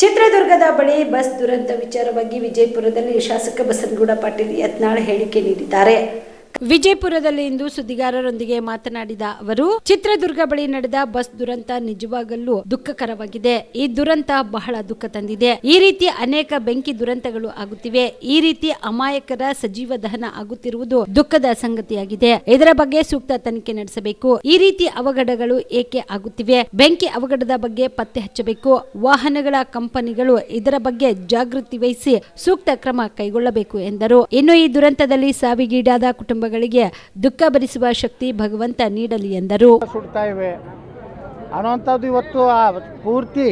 ಚಿತ್ರದುರ್ಗದ ಬಳಿ ಬಸ್ ದುರಂತ ವಿಚಾರವಾಗಿ ವಿಜಯಪುರದಲ್ಲಿ ಶಾಸಕ ಬಸನಗೌಡ ಪಾಟೀಲ್ ಯತ್ನಾಳ್ ಹೇಳಿಕೆ ನೀಡಿದ್ದಾರೆ. ವಿಜಯಪುರದಲ್ಲಿ ಇಂದು ಸುದ್ದಿಗಾರರೊಂದಿಗೆ ಮಾತನಾಡಿದ ಅವರು, ಚಿತ್ರದುರ್ಗ ಬಳಿ ನಡೆದ ಬಸ್ ದುರಂತ ನಿಜವಾಗಲೂ ದುಃಖಕರವಾಗಿದೆ. ಈ ದುರಂತ ಬಹಳ ದುಃಖ ತಂದಿದೆ. ಈ ರೀತಿ ಅನೇಕ ಬೆಂಕಿ ದುರಂತಗಳು ಆಗುತ್ತಿವೆ. ಈ ರೀತಿ ಅಮಾಯಕರ ಸಜೀವ ದಹನ ಆಗುತ್ತಿರುವುದು ದುಃಖದ ಸಂಗತಿಯಾಗಿದೆ. ಇದರ ಬಗ್ಗೆ ಸೂಕ್ತ ತನಿಖೆ ನಡೆಸಬೇಕು. ಈ ರೀತಿ ಅವಘಡಗಳು ಏಕೆ ಆಗುತ್ತಿವೆ? ಬೆಂಕಿ ಅವಘಡದ ಬಗ್ಗೆ ಪತ್ತೆ ಹಚ್ಚಬೇಕು. ವಾಹನಗಳ ಕಂಪನಿಗಳು ಇದರ ಬಗ್ಗೆ ಜಾಗೃತಿ ವಹಿಸಿ ಸೂಕ್ತ ಕ್ರಮ ಕೈಗೊಳ್ಳಬೇಕು ಎಂದರು. ಇನ್ನು ಈ ದುರಂತದಲ್ಲಿ ಸಾವಿಗೀಡಾದ ಕುಟುಂಬಗಳಿಗೆ ದುಃಖ ಭರಿಸುವ ಶಕ್ತಿ ಭಗವಂತ ನೀಡಲಿ ಎಂದರು. ಸುಡ್ತಾ ಇವೆ. ಅನ್ನುವಂಥದ್ದು ಇವತ್ತು ಆ ಪೂರ್ತಿ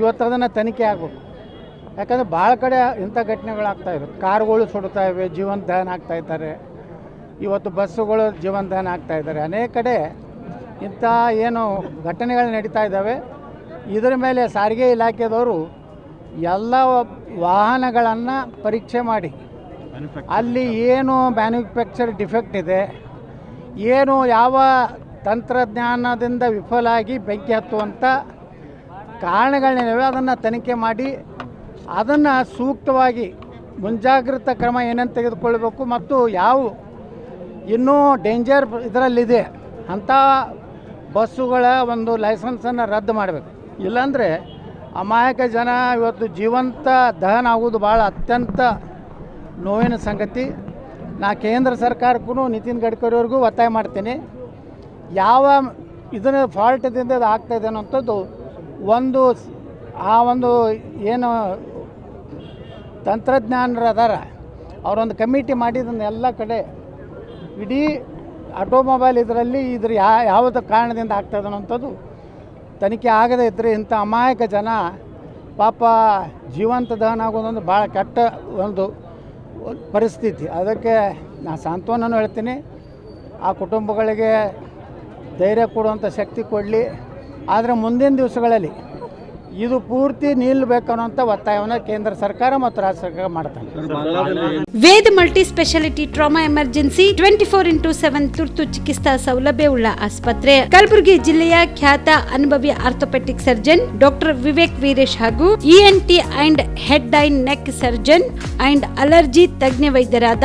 ಇವತ್ತು ಅದನ್ನು ತನಿಖೆ ಆಗಬೇಕು. ಯಾಕಂದರೆ ಭಾಳ ಕಡೆ ಇಂಥ ಘಟನೆಗಳಾಗ್ತಾ ಇವೆ. ಕಾರುಗಳು ಸುಡ್ತಾ ಇವೆ, ಜೀವನ ದಹನ ಆಗ್ತಾ ಇದ್ದಾರೆ. ಇವತ್ತು ಬಸ್ಸುಗಳು ಜೀವನ ದಹನ ಆಗ್ತಾ ಇದ್ದಾರೆ. ಅನೇಕ ಕಡೆ ಇಂಥ ಏನು ಘಟನೆಗಳು ನಡೀತಾ ಇದ್ದಾವೆ. ಇದರ ಮೇಲೆ ಸಾರಿಗೆ ಇಲಾಖೆದವರು ಎಲ್ಲ ವಾಹನಗಳನ್ನು ಪರೀಕ್ಷೆ ಮಾಡಿ ಅಲ್ಲಿ ಏನು ಮ್ಯಾನುಫ್ಯಾಕ್ಚರ್ ಡಿಫೆಕ್ಟ್ ಇದೆ, ಏನು ಯಾವ ತಂತ್ರಜ್ಞಾನದಿಂದ ವಿಫಲಾಗಿ ಬೆಂಕಿ ಹತ್ತುವಂಥ ಕಾರಣಗಳೇನಿವೆ ಅದನ್ನು ತನಿಖೆ ಮಾಡಿ ಅದನ್ನು ಸೂಕ್ತವಾಗಿ ಮುಂಜಾಗ್ರತಾ ಕ್ರಮ ಏನೇನು ತೆಗೆದುಕೊಳ್ಬೇಕು ಮತ್ತು ಯಾವ ಇನ್ನೂ ಡೇಂಜರ್ ಇದರಲ್ಲಿದೆ ಅಂಥ ಬಸ್ಸುಗಳ ಒಂದು ಲೈಸೆನ್ಸನ್ನು ರದ್ದು ಮಾಡಬೇಕು. ಇಲ್ಲಾಂದರೆ ಅಮಾಯಕ ಜನ ಇವತ್ತು ಜೀವಂತ ದಹನ ಆಗುವುದು ಭಾಳ ಅತ್ಯಂತ ನೋವಿನ ಸಂಗತಿ, ನಾ ಕೇಂದ್ರ ಸರ್ಕಾರಕ್ಕೂ ನಿತಿನ್ ಗಡ್ಕರಿಯವ್ರಿಗೂ ಒತ್ತಾಯ ಮಾಡ್ತೀನಿ. ಯಾವ ಇದನ್ನ ಫಾಲ್ಟ್ದಿಂದ ಇದು ಆಗ್ತಾಯಿದೆ ಅನ್ನೋಂಥದ್ದು ಒಂದು ಆ ಒಂದು ಏನು ತಂತ್ರಜ್ಞಾನರು ಅದಾರ ಅವರೊಂದು ಕಮಿಟಿ ಮಾಡಿದ್ದನ್ನು ಎಲ್ಲ ಕಡೆ ಇಡೀ ಆಟೋಮೊಬೈಲ್ ಇದರಲ್ಲಿ ಇದ್ರ ಯಾ, ಯಾವುದ ಕಾರಣದಿಂದ ಆಗ್ತದೆ ಅನ್ನೋಂಥದ್ದು ತನಿಖೆ ಆಗದೇ ಇದ್ದರೆ ಇಂಥ ಅಮಾಯಕ ಜನ ಪಾಪ ಜೀವಂತ ದಹನ ಆಗೋದೊಂದು ಭಾಳ ಕೆಟ್ಟ ಒಂದು ಪರಿಸ್ಥಿತಿ. ಅದಕ್ಕೆ ನಾನು ಸಾಂತ್ವನೂ ಹೇಳ್ತೀನಿ. ಆ ಕುಟುಂಬಗಳಿಗೆ ಧೈರ್ಯ ಕೊಡುವಂಥ ಶಕ್ತಿ ಕೊಡಲಿ. ಆದರೆ ಮುಂದಿನ ದಿವಸಗಳಲ್ಲಿ ಇದು ಪೂರ್ತಿ ನಿಲ್ಲಬೇಕು ಅನ್ನೋಂಥ ಒತ್ತಾಯವನ್ನ ಕೇಂದ್ರ ಸರ್ಕಾರ ಮತ್ತು ರಾಜ್ಯ ಸರ್ಕಾರ ಮಾಡ್ತಾನೆ. Veda multi speciality trauma emergency twenty four into seven ತುರ್ತು ಚಿಕಿತ್ಸಾ ಸೌಲಭ್ಯವುಳ್ಳ ಆಸ್ಪತ್ರೆ. ಕಲಬುರಗಿ ಜಿಲ್ಲೆಯ ಖ್ಯಾತ ಅನುಭವಿ orthopaedic surgeon doctor Vivek Veeresh ಹಾಗೂ ENT and head and neck surgeon and allergy ತಜ್ಞ ವೈದ್ಯರಾದ